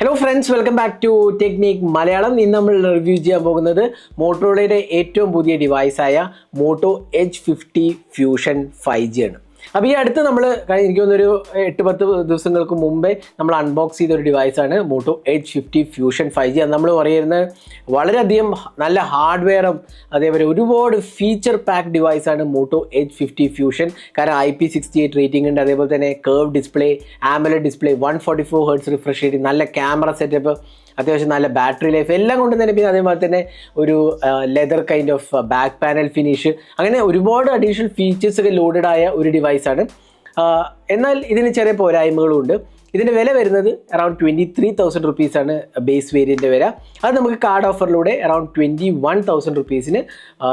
Hello friends welcome back to technic Malayalam ഇന്ന് നമ്മൾ review ചെയ്യാൻ പോകുന്നത് മോട്ടോറോളയുടെ ഏറ്റവും പുതിയ ഡിവൈസായ Moto H fifty fusion five G ആണ്. അപ്പോൾ ഈ അടുത്ത് നമ്മൾ എനിക്ക് തോന്നുന്നൊരു എട്ട് പത്ത് ദിവസങ്ങൾക്ക് മുമ്പേ നമ്മൾ അൺബോക്സ് ചെയ്ത ഒരു ഡിവൈസാണ് Moto eight fifty fusion five G. അത് നമ്മൾ പറയുന്നത് വളരെയധികം നല്ല ഹാർഡ്വെയറും അതേപോലെ ഒരുപാട് ഫീച്ചർ പാക്ക് ഡിവൈസാണ് മോട്ടോ എയ്റ്റ് ഫിഫ്റ്റി ഫ്യൂഷൻ. കാരണം I P sixty eight rating ഉണ്ട് അതേപോലെ തന്നെ curve display ആമല display one forty four hertz refresh rating നല്ല ക്യാമറ സെറ്റപ്പ് അത്യാവശ്യം നല്ല ബാറ്ററി ലൈഫ് എല്ലാം കൊണ്ട് തന്നെ പിന്നെ അതേപോലെ തന്നെ ഒരു leather kind of back panel finish അങ്ങനെ ഒരുപാട് അഡീഷണൽ ഫീച്ചേഴ്സ് ഒക്കെ ലോഡഡ് ആയ ഒരു ഡിവൈസാണ് എന്നാൽ ഇതിന് ചെറിയ പോരായ്മകളും ഉണ്ട് ഇതിന്റെ വില വരുന്നത് അറൗണ്ട് ട്വന്റി ത്രീ തൗസൻഡ് റുപ്പീസാണ് ബേസ് വേരിയന്റെ വില. അത് നമുക്ക് കാർഡ് ഓഫറിലൂടെ അറൗണ്ട് ട്വന്റി വൺ തൗസൻഡ് റുപ്പീസിന്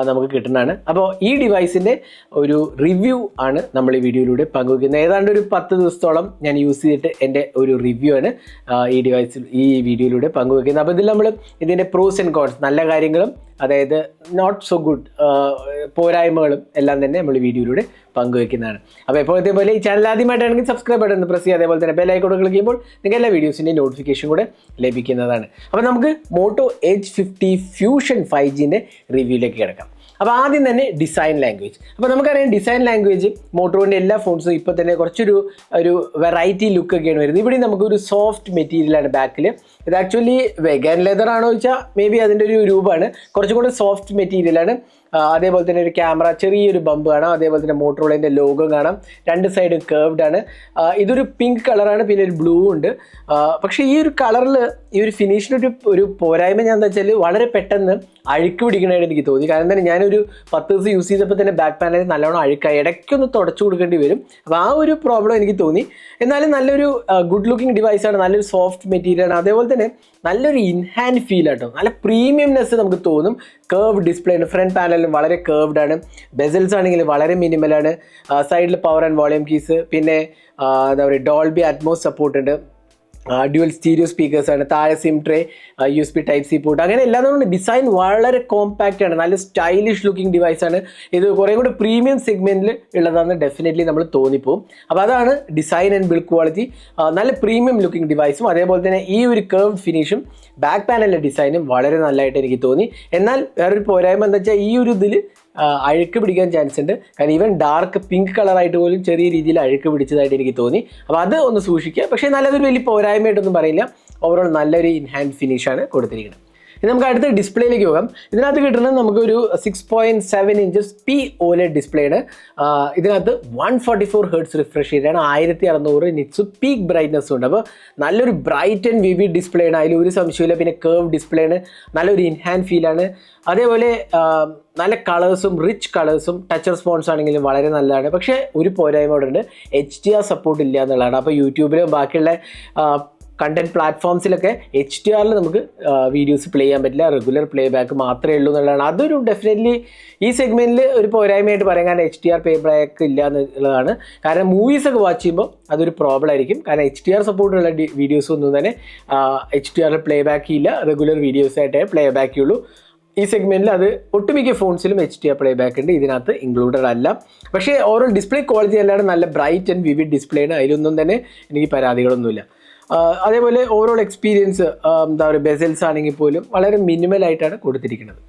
നമുക്ക് കിട്ടുന്നതാണ്. അപ്പോൾ ഈ ഡിവൈസിന്റെ ഒരു റിവ്യൂ ആണ് നമ്മൾ ഈ വീഡിയോയിലൂടെ പങ്കുവയ്ക്കുന്നത്. ഏതാണ്ട് ഒരു പത്ത് ദിവസത്തോളം ഞാൻ യൂസ് ചെയ്തിട്ട് എന്റെ ഒരു റിവ്യൂ ആണ് ഈ ഡിവൈസിൽ ഈ വീഡിയോയിലൂടെ പങ്കുവയ്ക്കുന്നത്. അപ്പോൾ ഇതിൽ നമ്മൾ ഇതിന്റെ പ്രോസ് ആൻഡ് കോൺസ് നല്ല കാര്യങ്ങളും അതായത് നോട്ട് സോ ഗുഡ് പോരായ്മകളും എല്ലാം തന്നെ നമ്മൾ വീഡിയോയിലൂടെ പങ്കുവയ്ക്കുന്നതാണ്. അപ്പോൾ എപ്പോഴത്തെ പോലെ ഈ ചാനൽ ആദ്യമായിട്ടാണെങ്കിൽ സബ്സ്ക്രൈബ് ബട്ടൺ പ്രസ് ചെയ്യുക. അതേപോലെ തന്നെ ബെല്ലൈക്കോട്ട് ക്ലിക്ക് ചെയ്യുമ്പോൾ നിങ്ങൾക്ക് എല്ലാ വീഡിയോസിന്റെ നോട്ടിഫിക്കേഷൻ കൂടെ ലഭിക്കുന്നതാണ്. അപ്പോൾ നമുക്ക് Moto Edge fifty Fusion five ജിന്റെ റിവ്യൂയിലേക്ക് കിടക്കാം. അപ്പോൾ ആദ്യം തന്നെ ഡിസൈൻ ലാംഗ്വേജ് അപ്പോൾ നമുക്കറിയാം ഡിസൈൻ ലാംഗ്വേജ് മോട്ടോറിന്റെ എല്ലാ ഫോൺസും ഇപ്പോൾ തന്നെ കുറച്ചൊരു ഒരു വെറൈറ്റി ലുക്ക് ഒക്കെയാണ് വരുന്നത്. ഇവിടെ നമുക്കൊരു സോഫ്റ്റ് മെറ്റീരിയലാണ് ബാക്കിൽ ഇത് ആക്ച്വലി വെഗൻ ലെതർ ആണോ ചോദിച്ചാൽ മേ ബി അതിന്റെ ഒരു രൂപമാണ്. കുറച്ചും കൂടെ സോഫ്റ്റ് മെറ്റീരിയലാണ് അതേപോലെ തന്നെ ഒരു ക്യാമറ ചെറിയൊരു ബമ്പ് കാണാം അതേപോലെ തന്നെ മോട്ടോറോളേന്റെ ലോഗോ കാണാം. രണ്ട് സൈഡും കേർവ്ഡ് ആണ്. ഇതൊരു പിങ്ക് കളറാണ് പിന്നെ ഒരു ബ്ലൂ ഉണ്ട്. പക്ഷേ ഈ ഒരു കളറിൽ ഈ ഒരു ഫിനിഷിനൊരു ഒരു പോരായ്മ ഞാൻ എന്താ വെച്ചാൽ വളരെ പെട്ടെന്ന് അഴുക്ക് പിടിക്കണമായിട്ട് എനിക്ക് തോന്നി. കാരണം തന്നെ ഞാനൊരു പത്ത് ദിവസം യൂസ് ചെയ്തപ്പോൾ തന്നെ ബാക്ക് പാനൽ നല്ലോണം അഴുക്കായി. ഇടയ്ക്കൊന്ന് തുടച്ചു കൊടുക്കേണ്ടി വരും. അപ്പോൾ ആ ഒരു പ്രോബ്ലം എനിക്ക് തോന്നി. എന്നാലും നല്ലൊരു ഗുഡ് ലുക്കിംഗ് ഡിവൈസാണ് നല്ലൊരു സോഫ്റ്റ് മെറ്റീരിയലാണ് അതേപോലെ തന്നെ നല്ലൊരു ഇൻഹാൻഡ് ഫീൽ ആട്ടോ. നല്ല പ്രീമിയംനെസ് നമുക്ക് തോന്നും. കേർവ് ഡിസ്പ്ലേ ഉണ്ട് ഫ്രണ്ട് പാനലും വളരെ കേർവ്ഡ് ആണ്. ബെസൽസ് ആണെങ്കിൽ വളരെ മിനിമലാണ് സൈഡിൽ പവർ ആൻഡ് വോളിയം കീസ് പിന്നെ എന്താ പറയുക ഡോൾബി അറ്റ്മോസ് സപ്പോർട്ട് ഉണ്ട്. ഡ്യുവൽ സ്റ്റീരിയോ സ്പീക്കേഴ്സ് ആണ്. താഴെ SIM tray U S B type C port അങ്ങനെ എല്ലാം കൊണ്ട് ഡിസൈൻ വളരെ കോമ്പാക്റ്റ് ആണ്. നല്ല സ്റ്റൈലിഷ് ലുക്കിംഗ് ഡിവൈസ് ആണ്. ഇത് കുറേ കൂടി പ്രീമിയം സെഗ്മെന്റിൽ ഉള്ളതാണ് ഡെഫിനറ്റ്ലി നമ്മൾ തോന്നിപ്പോവും. അപ്പോൾ അതാണ് ഡിസൈൻ ആൻഡ് ബിൽഡ് ക്വാളിറ്റി നല്ല പ്രീമിയം ലുക്കിംഗ് ഡിവൈസും അതേപോലെ തന്നെ ഈ ഒരു കേർവ് ഫിനിഷും ബാക്ക് പാനലിന്റെ ഡിസൈനും വളരെ നല്ലതായിട്ട് എനിക്ക് തോന്നി. എന്നാൽ വേറൊരു പോരായ്മ എന്താ വെച്ചാൽ ഈ ഒരു ഇതിൽ അഴുക്ക് പിടിക്കാൻ ചാൻസ് ഉണ്ട്. കാരണം ഈവൻ ഡാർക്ക് പിങ്ക് കളറായിട്ട് പോലും ചെറിയ രീതിയിൽ അഴുക്ക് പിടിച്ചതായിട്ട് എനിക്ക് തോന്നി. അപ്പോൾ അത് ഒന്ന് സൂക്ഷിക്കുക. പക്ഷേ നല്ലതൊരു വലിയ പോരായ്മയായിട്ടൊന്നും പറയില്ല. ഓവറോൾ നല്ലൊരു ഇൻഹാൻഡ് ഫിനിഷാണ് കൊടുത്തിരിക്കുന്നത്. ഇനി നമുക്ക് അടുത്ത ഡിസ്പ്ലേയിലേക്ക് പോകാം. ഇതിനകത്ത് കിട്ടുന്നത് നമുക്കൊരു six point seven inches P OLED ആണ് ഇതിനകത്ത് one forty four hertz refresh ചെയ്താണ് ആയിരത്തി അറുന്നൂറ് നിറ്റ്സ് പീക്ക് ബ്രൈറ്റ്നസ് ഉണ്ട്. അപ്പോൾ നല്ലൊരു ബ്രൈറ്റ് ആൻഡ് വിവിഡ് ഡിസ്പ്ലേ ആണ് അതിൽ ഒരു സംശയമില്ല പിന്നെ കേർവ് ഡിസ്പ്ലേ ആണ് നല്ലൊരു ഇൻഹാൻഡ് ഫീലാണ് അതേപോലെ നല്ല കളേഴ്സും റിച്ച് കളേഴ്സും ടച്ച് റെസ്പോൺസ് ആണെങ്കിലും വളരെ നല്ലതാണ്. പക്ഷേ ഒരു പോരായ്മ അവിടെ ഉണ്ട് എച്ച് ഡി ആർ സപ്പോർട്ട് ഇല്ല എന്നുള്ളതാണ്. അപ്പോൾ യൂട്യൂബിലും ബാക്കിയുള്ള കണ്ടന്റ് പ്ലാറ്റ്ഫോംസിലൊക്കെ എച്ച് ഡി ആറിൽ നമുക്ക് വീഡിയോസ് പ്ലേ ചെയ്യാൻ പറ്റില്ല. റെഗുലർ പ്ലേ ബാക്ക് മാത്രമേ ഉള്ളൂ എന്നുള്ളതാണ്. അതൊരു ഡെഫിനറ്റ്ലി ഈ സെഗ്മെന്റിൽ ഒരു പോരായ്മയായിട്ട് പറയാൻ കാരണം H D R playback ഇല്ല എന്നുള്ളതാണ്. കാരണം മൂവീസൊക്കെ വാച്ച് ചെയ്യുമ്പോൾ അതൊരു പ്രോബ്ലം ആയിരിക്കും. കാരണം എച്ച് ഡി ആർ സപ്പോർട്ടുള്ള വീഡിയോസ് ഒന്നും തന്നെ എച്ച് ഡി ആറിൽ പ്ലേ ബാക്ക് ഇല്ല. റെഗുലർ വീഡിയോസ് ആയിട്ടേ പ്ലേ ബാക്ക് ഉള്ളൂ. ഈ സെഗ്മെന്റിൽ അത് ഒട്ടുമിക്ക ഫോൺസിലും H D R playback ഉണ്ട്. ഇതിനകത്ത് ഇൻക്ലൂഡഡ് അല്ല. പക്ഷേ ഓവറോൾ ഡിസ്പ്ലേ ക്വാളിറ്റി അല്ലാതെ നല്ല ബ്രൈറ്റ് ആൻഡ് വിവിഡ് ഡിസ്പ്ലേ ആണ്. അതിലൊന്നും തന്നെ എനിക്ക് പരാതികളൊന്നുമില്ല. അതേപോലെ ഓവറോൾ എക്സ്പീരിയൻസ് എന്താ പറയുക ബെസൽസ് ആണെങ്കിൽ പോലും വളരെ മിനിമൽ ആയിട്ടാണ് കൊടുത്തിരിക്കുന്നത്.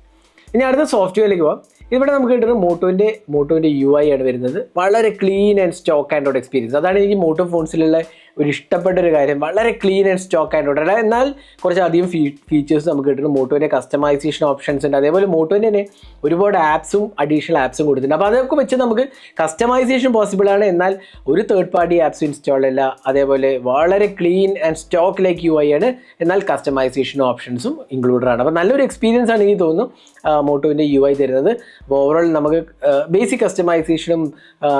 ഇനി അടുത്ത സോഫ്റ്റ്വെയറിലേക്ക് പോകാം ഇവിടെ നമുക്ക് കിട്ടുന്നത് മോട്ടോന്റെ മോട്ടോന്റെ യു ആണ് വരുന്നത്. വളരെ clean and stock and experience അതാണ് എനിക്ക് മോട്ടോ ഫോൺസിലുള്ള ഒരു ഇഷ്ടപ്പെട്ട ഒരു കാര്യം. വളരെ ക്ലീൻ ആൻഡ് സ്റ്റോക്ക് ആയിട്ട് ഉണ്ട് എന്നാൽ കുറച്ചധികം ഫീച്ചേഴ്സ് നമുക്ക് കിട്ടുന്നു മോട്ടോന്റെ കസ്റ്റമൈസേഷൻ ഓപ്ഷൻസ് ഉണ്ട്. അതേപോലെ മോട്ടോന്റെ തന്നെ ഒരുപാട് ആപ്സും അഡീഷണൽ ആപ്സും കൊടുത്തിട്ടുണ്ട്. അപ്പോൾ അതൊക്കെ വെച്ച് നമുക്ക് കസ്റ്റമൈസേഷൻ പോസിബിൾ ആണ്. എന്നാൽ ഒരു തേർഡ് പാർട്ടി ആപ്സ് ഇൻസ്റ്റാൾ അല്ല. അതേപോലെ വളരെ clean and stock like U ആണ്. എന്നാൽ കസ്റ്റമൈസേഷൻ ഓപ്ഷൻസും ഇൻക്ലൂഡഡ് ആണ്. അപ്പോൾ നല്ലൊരു എക്സ്പീരിയൻസ് ആണ് എനിക്ക് തോന്നുന്നു മോട്ടോവിന്റെ യു ഐ തരുന്നത്. അപ്പോൾ ഓവറോൾ നമുക്ക് ബേസിക് കസ്റ്റമൈസേഷനും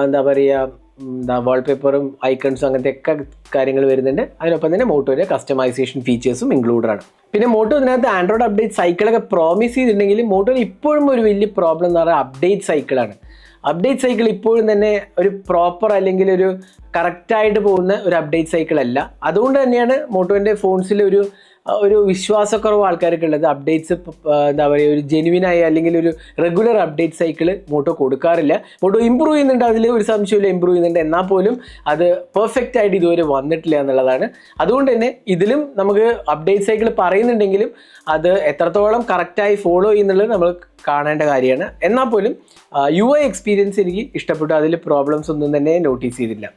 എന്താ പറയുക എന്താ വാൾപേപ്പറും ഐക്കൺസും അങ്ങനത്തെ ഒക്കെ കാര്യങ്ങൾ വരുന്നുണ്ട്. അതിനൊപ്പം തന്നെ മോട്ടോയിലെ കസ്റ്റമൈസേഷൻ ഫീച്ചേഴ്സും ഇൻക്ലൂഡഡ് ആണ്. പിന്നെ മോട്ടോ ഇതിനകത്ത് ആൻഡ്രോയിഡ് അപ്ഡേറ്റ് സൈക്കിളൊക്കെ പ്രോമിസ് ചെയ്തിട്ടുണ്ടെങ്കിൽ മോട്ടോയിൽ ഇപ്പോഴും ഒരു വലിയ പ്രോബ്ലം എന്ന് പറയുന്നത് അപ്ഡേറ്റ് സൈക്കിളാണ് അപ്ഡേറ്റ് സൈക്കിൾ ഇപ്പോഴും തന്നെ ഒരു പ്രോപ്പർ അല്ലെങ്കിൽ ഒരു കറക്റ്റായിട്ട് പോകുന്ന ഒരു അപ്ഡേറ്റ് സൈക്കിൾ അല്ല. അതുകൊണ്ട് തന്നെയാണ് മോട്ടോന്റെ ഫോൺസിൽ ഒരു ഒരു വിശ്വാസക്കുറവ് ആൾക്കാർക്ക് ഉള്ളത് അപ്ഡേറ്റ്സ് എന്താ പറയുക ഒരു ജെനുവിനായി അല്ലെങ്കിൽ ഒരു റെഗുലർ അപ്ഡേറ്റ് സൈക്കിൾ മോട്ടോ കൊടുക്കാറില്ല. മോട്ടോ ഇമ്പ്രൂവ് ചെയ്യുന്നുണ്ട് അതിൽ ഒരു സംശയമില്ല ഇമ്പ്രൂവ് ചെയ്യുന്നുണ്ട്. എന്നാൽ പോലും അത് പെർഫെക്റ്റ് ആയിട്ട് ഇതുവരെ വന്നിട്ടില്ല എന്നുള്ളതാണ്. അതുകൊണ്ട് തന്നെ ഇതിലും നമുക്ക് അപ്ഡേറ്റ് സൈക്കിൾ പറയുന്നുണ്ടെങ്കിലും അത് എത്രത്തോളം കറക്റ്റായി ഫോളോ ചെയ്യുന്നുള്ളത് നമ്മൾ കാണേണ്ട കാര്യമാണ്. എന്നാൽ പോലും യു ഐ എക്സ്പീരിയൻസ് എനിക്ക് ഇഷ്ടപ്പെട്ടു. അതിൽ പ്രോബ്ലംസ് ഒന്നും തന്നെ നോട്ടീസ് ചെയ്തില്ല.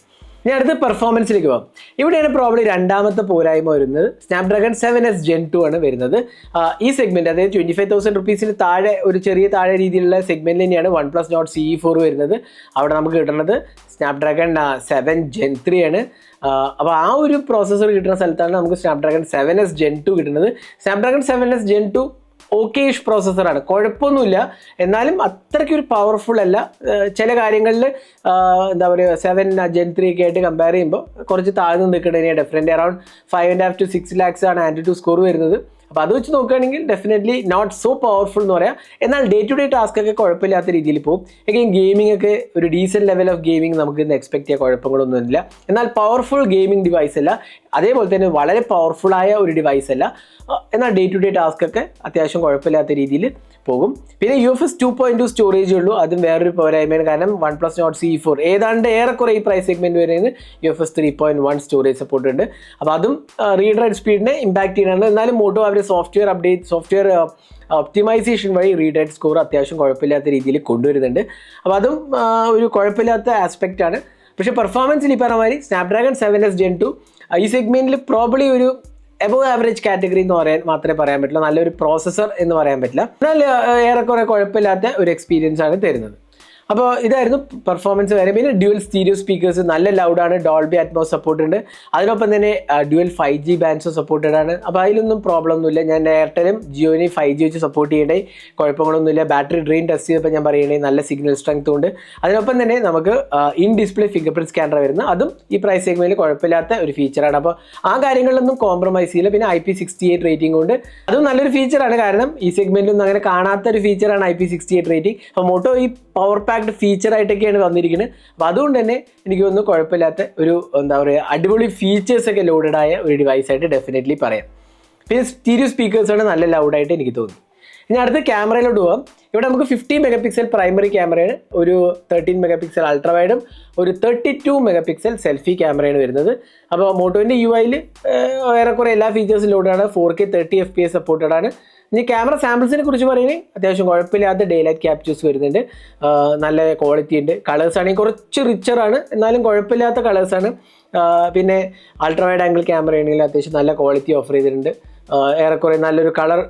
ഇനി അടുത്ത പെർഫോമൻസിലേക്ക് പോകാം. ഇവിടെയാണ് പ്രോബ്ലി രണ്ടാമത്തെ പോരായ്മ വരുന്നത്. Snapdragon seven S Gen two ആണ് വരുന്നത്. ഈ സെഗ്മെന്റ് അതായത് ട്വന്റി ഫൈവ് തൗസൻഡ് റുപ്പീസിന് താഴെ ഒരു ചെറിയ താഴെ രീതിയിലുള്ള സെഗ്മെന്റ് തന്നെയാണ് one plus Nord C four വരുന്നത്. അവിടെ നമുക്ക് കിട്ടുന്നത് സ്നാപ്ഡ്രാഗൺ സെവൻ ജെൻ ത്രീ ആണ്. അപ്പോൾ ആ ഒരു പ്രോസസ്സർ കിട്ടുന്ന സ്ഥലത്താണ് നമുക്ക് Snapdragon seven S Gen two കിട്ടുന്നത്. Snapdragon seven S Gen two okay പ്രോസസ്സറാണ് കുഴപ്പമൊന്നുമില്ല. എന്നാലും അത്രയ്ക്ക് ഒരു പവർഫുൾ അല്ല. ചില കാര്യങ്ങളിൽ എന്താ പറയുക സെവൻ ജെൻ ത്രീ ഒക്കെ ആയിട്ട് കമ്പയർ ചെയ്യുമ്പോൾ കുറച്ച് താഴ്ന്നു നിൽക്കുന്നതിനെ definitely around five and half to six lakhs ആണ് ആൻഡ് ടു സ്കോർ വരുന്നത്. അപ്പോൾ അത് വെച്ച് നോക്കുകയാണെങ്കിൽ ഡെഫിനറ്റ്ലി നോട്ട് സോ പവർഫുൾ എന്ന് പറയാം. എന്നാൽ ഡേ ടു ഡേ ടാസ്ക് ഒക്കെ കുഴപ്പമില്ലാത്ത രീതിയിൽ പോകും. എങ്കിലും ഗെയിമിംഗ് ഒക്കെ ഒരു ഡീസന്റ് ലെവൽ ഓഫ് ഗെയിമിംഗ് നമുക്ക് ഇന്ന് എക്സ്പെക്ട് ചെയ്യാൻ കുഴപ്പങ്ങളൊന്നുമില്ല. എന്നാൽ പവർഫുൾ ഗെയിമിംഗ് ഡിവൈസ് അല്ല. അതേപോലെ തന്നെ വളരെ പവർഫുൾ ആയ ഒരു ഡിവൈസ് അല്ല. എന്നാൽ ഡേ ടു ഡേ ടാസ്ക് ഒക്കെ അത്യാവശ്യം കുഴപ്പമില്ലാത്ത രീതിയിൽ പോകും. പിന്നെ U F S two point two storage ഉള്ളൂ. അതും വേറൊരു പോരായ്മയാണ്. കാരണം one plus Nord C four ഏതാണ്ട് ഏറെക്കുറെ ഈ പ്രൈസ് സെഗ്മെന്റ് വരുന്നത് U F S three point one storage support ഉണ്ട്. അപ്പോൾ അതും റീഡ് റൈറ്റ് സ്പീഡിനെ ഇമ്പാക്ട് ചെയ്യുന്നുണ്ട്. എന്നാലും മോട്ടോ അവരുടെ സോഫ്റ്റ്വെയർ അപ്ഡേറ്റ് സോഫ്റ്റ്വെയർ ഒപ്റ്റിമൈസേഷൻ വഴി റീഡ് റൈറ്റ് സ്കോർ അത്യാവശ്യം കുഴപ്പമില്ലാത്ത രീതിയിൽ കൊണ്ടുവരുന്നുണ്ട്. അപ്പോൾ അതും ഒരു കുഴപ്പമില്ലാത്ത ആസ്പെക്റ്റ് ആണ്. പക്ഷേ പെർഫോമൻസിൽ ഈ പറഞ്ഞ മാതിരി Snapdragon seven S Gen two ഈ സെഗ്മെന്റിൽ പ്രോബ്ലി ഒരു എബോവ് ആവറേജ് കാറ്റഗറി എന്ന് പറയാൻ മാത്രമേ പറയാൻ പറ്റുള്ളൂ. നല്ലൊരു പ്രോസസ്സർ എന്ന് പറയാൻ പറ്റില്ല. എന്നാൽ ഏറെക്കുറെ കുഴപ്പമില്ലാത്ത ഒരു എക്സ്പീരിയൻസ് ആണ് തരുന്നത്. അപ്പോൾ ഇതായിരുന്നു പെർഫോമൻസ് വരെ പിന്നെ ഡ്യുവൽ സ്റ്റീരിയോ സ്പീക്കേഴ്സ് നല്ല ലൗഡാണ് ഡോൾബി അറ്റ്മോസ് സപ്പോർട്ട് ഉണ്ട്. അതിനൊപ്പം തന്നെ dual five G bands supported ആണ്. അപ്പോൾ അതിലൊന്നും പ്രോബ്ലം ഒന്നുമില്ല. ഞാൻ എയർടെലും ജിയോനെ ഫൈവ് ജി വെച്ച് സപ്പോർട്ട് ചെയ്യേണ്ടേ. കുഴപ്പങ്ങളൊന്നുമില്ല. ബാറ്ററി ഡ്രെയിൻ ടെസ്റ്റ് ചെയ്തപ്പോൾ ഞാൻ പറയണേ നല്ല സിഗ്നൽ സ്ട്രെങ്ത് ഉണ്ട്. അതിനൊപ്പം തന്നെ നമുക്ക് in display fingerprint scanner വരുന്ന. അതും ഈ പ്രൈസ് സെഗ്മെന്റിൽ കുഴപ്പമില്ലാത്ത ഒരു ഫീച്ചറാണ് അപ്പോൾ ആ കാര്യങ്ങളിലൊന്നും കോംപ്രമൈസ് ചെയ്യില്ല. പിന്നെ I P sixty eight rating ഉണ്ട്. അതും നല്ലൊരു ഫീച്ചറാണ് കാരണം ഈ സെഗ്മെന്റിലൊന്നും അങ്ങനെ കാണാത്ത ഒരു ഫീച്ചറാണ് I P sixty eight rating അപ്പോൾ മോട്ടോ ഈ പവർ ഫീച്ചർ ആയിട്ടൊക്കെയാണ് വന്നിരിക്കുന്നത് അപ്പോൾ അതുകൊണ്ട് തന്നെ എനിക്ക് തോന്നുന്നു കുഴപ്പമില്ലാത്ത ഒരു എന്താ പറയുക അടിപൊളി ഫീച്ചേഴ്സ് ഒക്കെ ലോഡഡ് ആയ ഒരു ഡിവൈസ് ആയിട്ട് ഡെഫിനറ്റ്ലി പറയാം. പിന്നെ സ്റ്റീരിയോ സ്പീക്കേഴ്സാണ് നല്ല ലൗഡായിട്ട് എനിക്ക് തോന്നി ഇനി അടുത്ത ക്യാമറയിലോട്ട് പോകാം ഇവിടെ നമുക്ക് ഫിഫ്റ്റി മെഗാ പിക്സൽ പ്രൈമറി ക്യാമറയാണ് ഒരു തേർട്ടീൻ മെഗാ പിക്സൽ അൾട്രാവൈഡും ഒരു thirty two mega pixel selfie ക്യാമറയാണ് വരുന്നത് അപ്പോൾ മോട്ടോന്റെ യു ഐയിൽ ഏറെക്കുറെ എല്ലാ ഫീച്ചേഴ്സും ലോഡാണ് four K thirty F P S supported ആണ്. ഇനി ക്യാമറ സാമ്പിൾസിനെ കുറിച്ച് പറയുകയാണെങ്കിൽ അത്യാവശ്യം കുഴപ്പമില്ലാത്ത ഡേ ലൈറ്റ് ക്യാപ്ചേഴ്സ് വരുന്നുണ്ട്. നല്ല ക്വാളിറ്റി ഉണ്ട്. കളേഴ്സ് ആണെങ്കിൽ കുറച്ച് റിച്ചറാണ് എന്നാലും കുഴപ്പമില്ലാത്ത ആണ്. പിന്നെ അൾട്രാ വൈഡ് ആംഗിൾ ക്യാമറ ആണെങ്കിൽ അത്യാവശ്യം നല്ല ക്വാളിറ്റി ഓഫർ ചെയ്തിട്ടുണ്ട്. ഏറെക്കുറെ നല്ലൊരു കളർ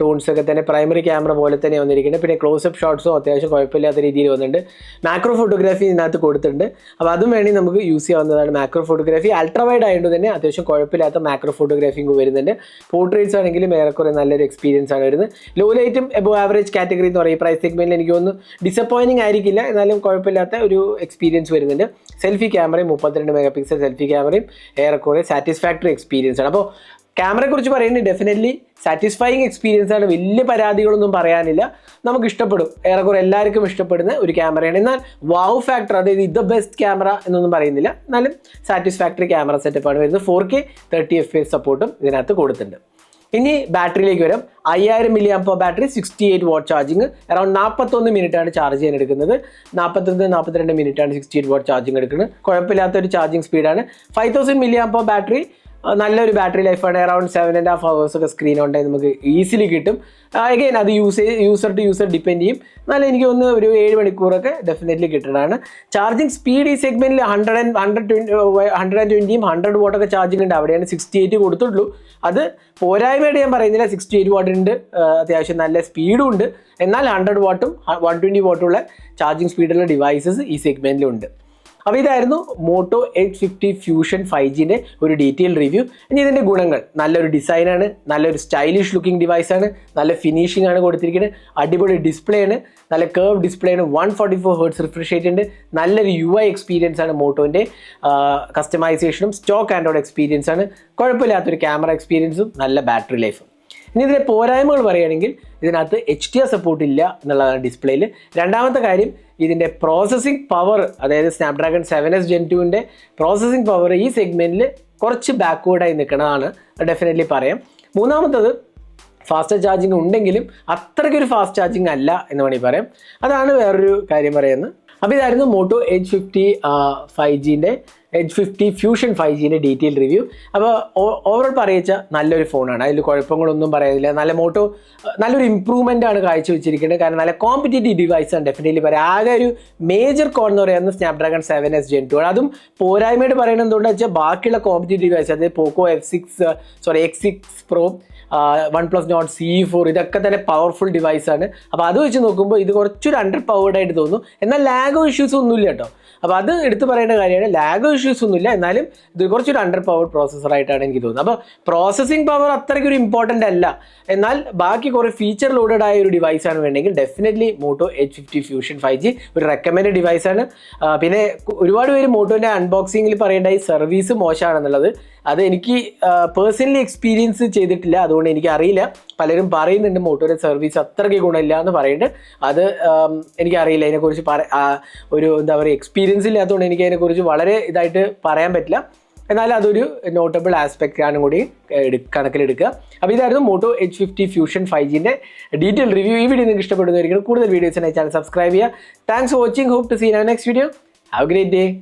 ടൂൺസ് ഒക്കെ തന്നെ പ്രൈമറി ക്യാമറ പോലെ തന്നെ വന്നിരിക്കുന്നത് പിന്നെ ക്ലോസപ്പ് ഷോട്ട്സും അത്യാവശ്യം കുഴപ്പമില്ലാത്ത രീതിയിൽ വന്നിട്ടുണ്ട്. മാക്രോ ഫോട്ടോഗ്രാഫി ഇതിനകത്ത് കൊടുത്തിട്ടുണ്ട്. അപ്പോൾ അതും വേണമെങ്കിൽ നമുക്ക് യൂസ് ചെയ്യാവുന്നതാണ് മാക്രോ ഫോട്ടോഗ്രാഫി അൾട്രാ വൈഡ് ആയതുകൊണ്ട് തന്നെ അത്യാവശ്യം കുഴപ്പമില്ലാത്ത മാക്രോ ഫോട്ടോഗ്രാഫിയും വരുന്നുണ്ട്. പോർട്രേറ്റ്സ് ആണെങ്കിലും ഏറെക്കുറെ നല്ലൊരു എക്സ്പീരിയൻസ് ആണ് വരുന്നത്. ലോ ലൈറ്റും എബോ ആവറേജ് കാറ്റഗറി എന്ന് പറയും. പ്രൈസ് സെഗ്മെന്റിൽ എനിക്ക് തോന്നുന്നു ഡിസപ്പോയിന്റിംഗ് ആയിരിക്കില്ല. എന്നാലും കുഴപ്പമില്ലാത്ത ഒരു എക്സ്പീരിയൻസ് വരുന്നുണ്ട്. സെൽഫി ക്യാമറയും മുപ്പത്തിരണ്ട് മെഗാ പിക്സൽ സെൽഫി ക്യാമറയും ഏറെക്കുറെ സാറ്റിസ്ഫാക്ടറി എക്സ്പീരിയൻസ് ആണ്. അപ്പോൾ ക്യാമറയെ കുറിച്ച് പറയുന്നത് ഡെഫിനറ്റ്ലി സാറ്റിസ്ഫൈങ് എക്സ്പീരിയൻസ് ആണ്. വലിയ പരാതികളൊന്നും പറയാനില്ല. നമുക്ക് ഇഷ്ടപ്പെടും. ഏറെക്കുറെ എല്ലാവർക്കും ഇഷ്ടപ്പെടുന്ന ഒരു ക്യാമറയാണ്. എന്നാൽ വാവ് ഫാക്ടർ അതായത് ഇത് ബെസ്റ്റ് ക്യാമറ എന്നൊന്നും പറയുന്നില്ല. എന്നാലും സാറ്റിസ്ഫാക്ടറി ക്യാമറ സെറ്റപ്പാണ് വരുന്നത്. Four K thirty F S സപ്പോർട്ടും ഇതിനകത്ത് കൊടുത്തിട്ടുണ്ട്. ഇനി ബാറ്ററിയിലേക്ക് വരാം. അയ്യായിരം milliamp battery sixty eight watt charging around നാൽപ്പത്തൊന്ന് മിനിറ്റ് ആണ് ചാർജ് ചെയ്യാൻ എടുക്കുന്നത്. നാൽപ്പത്തൊന്ന് നാൽപ്പത്തിരണ്ട് മിനിറ്റ് ആണ് സിക്സ്റ്റി എയ്റ്റ് വാട്ട് ചാർജിങ് എടുക്കുന്നത്. കുഴപ്പമില്ലാത്ത ഒരു ചാർജിങ് സ്പീഡാണ് five thousand milliamp battery നല്ലൊരു ബാറ്ററി ലൈഫാണ് around seven and half hours ഒക്കെ സ്ക്രീൻ ടൈം നമുക്ക് ഈസിലി കിട്ടും. അഗൈൻ അത് use user to user depend ചെയ്യും. നല്ല എനിക്ക് ഒന്ന് ഒരു ഏഴ് മണിക്കൂറൊക്കെ ഡെഫിനറ്റ്ലി കിട്ടുന്നതാണ്. ചാർജിങ് സ്പീഡ് ഈ സെഗ്മെന്റിൽ hundred and hundred twenty hundred and ട്വന്റിയും hundred വോട്ടൊക്കെ ചാർജിങ് ഉണ്ട്. അവിടെയാണ് സിക്സ്റ്റി എയ്റ്റ് കൊടുത്തുള്ളൂ. അത് പോരായ്മയായിട്ട് ഞാൻ പറയുന്നില്ല. സിക്സ്റ്റി എയ്റ്റ് വാട്ട് ഉണ്ട് അത്യാവശ്യം നല്ല സ്പീഡും ഉണ്ട്. എന്നാൽ ഹൺഡ്രഡ് വാട്ടും വൺ ട്വന്റി വാട്ടുള്ള ചാർജിങ് സ്പീഡുള്ള ഡിവൈസസ് ഈ സെഗ്മെന്റിലുണ്ട് അപ്പോൾ ഇതായിരുന്നു Moto Edge fifty Fusion five ജിന്റെ ഒരു ഡീറ്റെയിൽ റിവ്യൂ ഇനി ഇതിന്റെ ഗുണങ്ങൾ. നല്ലൊരു ഡിസൈനാണ് നല്ലൊരു സ്റ്റൈലിഷ് ലുക്കിംഗ് ഡിവൈസാണ് നല്ല ഫിനിഷിംഗ് ആണ് കൊടുത്തിരിക്കുന്നത്. അടിപൊളി ഡിസ്പ്ലേ ആണ് നല്ല കേർവ് ഡിസ്പ്ലേ ആണ് one forty four hertz refresh rate ഉണ്ട്. നല്ലൊരു യു ഐ എക്സ്പീരിയൻസ് ആണ് മോട്ടോന്റെ കസ്റ്റമൈസേഷനും സ്റ്റോക്ക് ആൻഡ്രോയിഡ് എക്സ്പീരിയൻസ് ആണ്. കുഴപ്പമില്ലാത്തൊരു ക്യാമറ എക്സ്പീരിയൻസും നല്ല ബാറ്ററി ലൈഫും ഇനി ഇതിലെ പോരായ്മകൾ പറയുകയാണെങ്കിൽ ഇതിനകത്ത് എച്ച് ഡി ആർ സപ്പോർട്ട് ഇല്ല എന്നുള്ളതാണ് ഡിസ്പ്ലേയിൽ രണ്ടാമത്തെ കാര്യം ഇതിന്റെ പ്രോസസ്സിംഗ് പവർ അതായത് സ്നാപ്ഡ്രാഗൺ സെവൻ എസ് ജെൻ ടുവിന്റെ പ്രോസസ്സിംഗ് പവർ ഈ സെഗ്മെന്റിൽ കുറച്ച് ബാക്ക്വേർഡായി നിൽക്കുന്നതാണ് ഡെഫിനറ്റ്ലി പറയാം. മൂന്നാമത്തത് ഫാസ്റ്റ് ചാർജിങ് ഉണ്ടെങ്കിലും അത്രയ്ക്കൊരു ഫാസ്റ്റ് ചാർജിങ് അല്ല എന്ന് വേണമെങ്കിൽ പറയാം. അതാണ് വേറൊരു കാര്യം പറയുന്നത്. അപ്പോൾ ഇതായിരുന്നു മോട്ടോ എച്ച് ഫിഫ്റ്റി ഫൈവ് ജീന്റെ എച്ച് ഫിഫ്റ്റി ഫ്യൂഷൻ ഫൈവ് ജീന്റെ ഡീറ്റെയിൽ റിവ്യൂ അപ്പോൾ ഓവറോൾ പറയിച്ച നല്ലൊരു ഫോണാണ് അതിൽ കുഴപ്പങ്ങളൊന്നും പറയുന്നില്ല നല്ല മോട്ടോ നല്ലൊരു ഇമ്പ്രൂവ്മെന്റ് ആണ് കാഴ്ചവെച്ചിരിക്കുന്നത്. കാരണം നല്ല കോമ്പറ്റേറ്റീവ് ഡിവൈസ് ആണ് ഡെഫിനറ്റ്ലി പറയുക ആകെ ഒരു മേജർ കോൺ എന്ന് പറയുന്നത് Snapdragon seven S Gen two ആണ്. അതും പോരായ്മയോട് പറയുന്നത് എന്തുകൊണ്ടെന്ന് വെച്ചാൽ ബാക്കിയുള്ള കോമ്പറ്റേറ്റീവ് ഡിവൈസ് അതായത് Poco F six sorry X six Pro OnePlus Nord C four ഇതൊക്കെ തന്നെ പവർഫുൾ ഡിവൈസ് ആണ്. അപ്പോൾ അത് വെച്ച് നോക്കുമ്പോൾ ഇത് കുറച്ചൊരു അണ്ടർ പവേർഡ് ആയിട്ട് തോന്നുന്നു. എന്നാൽ ലാഗോ ഇഷ്യൂസ് ഒന്നുമില്ല കേട്ടോ. അപ്പോൾ അത് എടുത്തു പറയേണ്ട കാര്യമാണ്. ലാഗ് ഇഷ്യൂസ് ഒന്നുമില്ല. എന്നാലും ഇത് കുറച്ചൊരു അണ്ടർ പവർഡ് പ്രോസസ്സർ ആയിട്ടാണ് എനിക്ക് തോന്നുന്നത്. അപ്പോൾ പ്രോസസ്സിംഗ് പവർ അത്രയ്ക്ക് ഒരു ഇമ്പോർട്ടന്റ് അല്ല. എന്നാൽ ബാക്കി കുറേ ഫീച്ചർ ലോഡഡ് ആയ ഒരു ഡിവൈസ് ആണ് വേണമെങ്കിൽ definitely Moto Edge fifty Fusion five G ഒരു റെക്കമെൻഡ് ഡിവൈസാണ് പിന്നെ ഒരുപാട് പേര് മോട്ടോന്റെ അൺബോക്സിങ്ങിൽ പറയേണ്ട ഈ സർവീസ് മോശമാണെന്നുള്ളത് അത് എനിക്ക് പേഴ്സണലി എക്സ്പീരിയൻസ് ചെയ്തിട്ടില്ല. അതുകൊണ്ട് എനിക്ക് അറിയില്ല. പലരും പറയുന്നുണ്ട് മോട്ടോർ സർവീസ് അത്രയ്ക്ക് ഗുണമില്ല എന്ന് പറയുന്നുണ്ട്. അത് എനിക്കറിയില്ല. അതിനെക്കുറിച്ച് പറ ഒരു എന്താ പറയുക എക്സ്പീരിയൻസ് ഇല്ലാത്തതുകൊണ്ട് എനിക്ക് അതിനെക്കുറിച്ച് വളരെ ഇതായിട്ട് പറയാൻ പറ്റില്ല. എന്നാൽ അതൊരു നോട്ടബിൾ ആസ്പെക്റ്റ് ആണ് കൂടി കണക്കിലെടുക്കുക. അപ്പോൾ ഇതായിരുന്നു Moto Edge fifty Fusion five ജിന്റെ detail review ഈ വീഡിയോ നിങ്ങൾക്ക് ഇഷ്ടപ്പെടുന്നതായിരിക്കും കൂടുതൽ വീഡിയോസിനായി ചാനൽ സബ്സ്ക്രൈബ് ചെയ്യുക. Thanks for watching hope to see in next video have great day